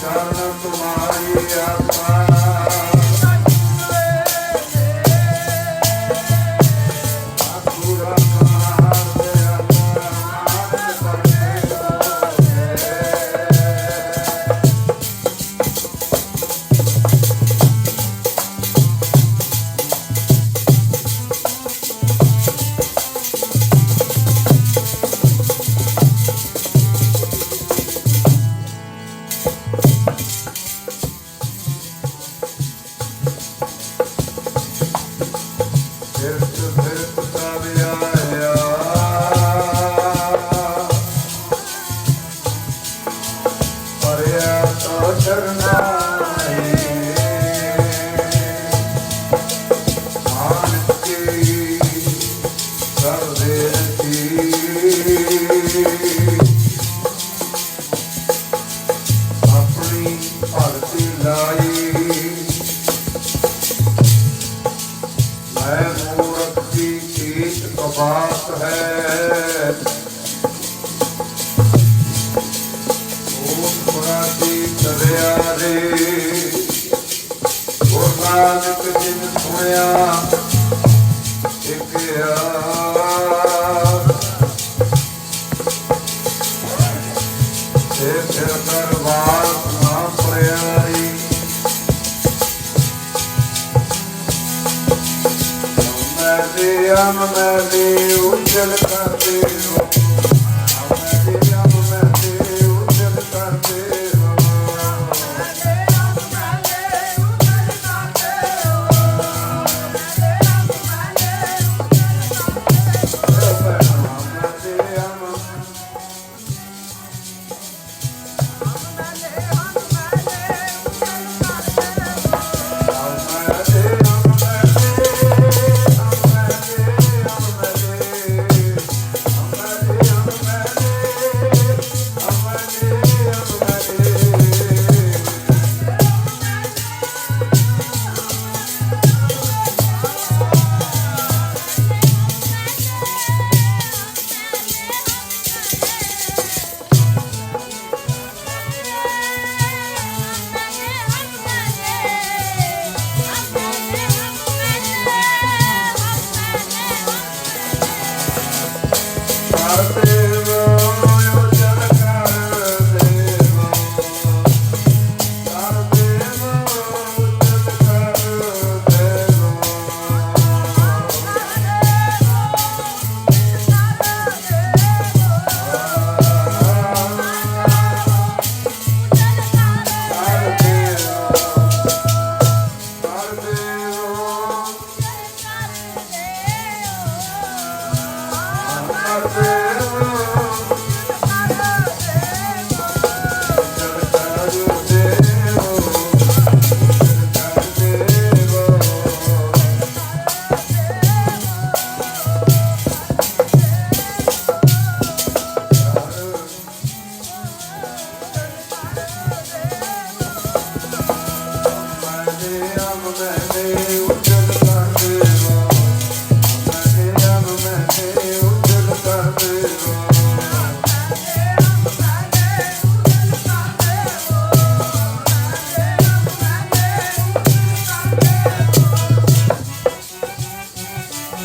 शरण तुम्हारी आस ਤਪ ਹੈ ਓਮ ਪੁਰਾਤੀ ਤਰਿਆ ਰੇ ਗੁਰਨਾਨਕ ਜਿਨ ਸੁਣਿਆ ਜਨਮ ਮੈਂ ਦੇ ਉਜਲ ਕਰ ਦੇ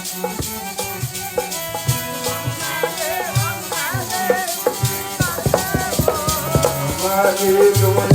Thank you.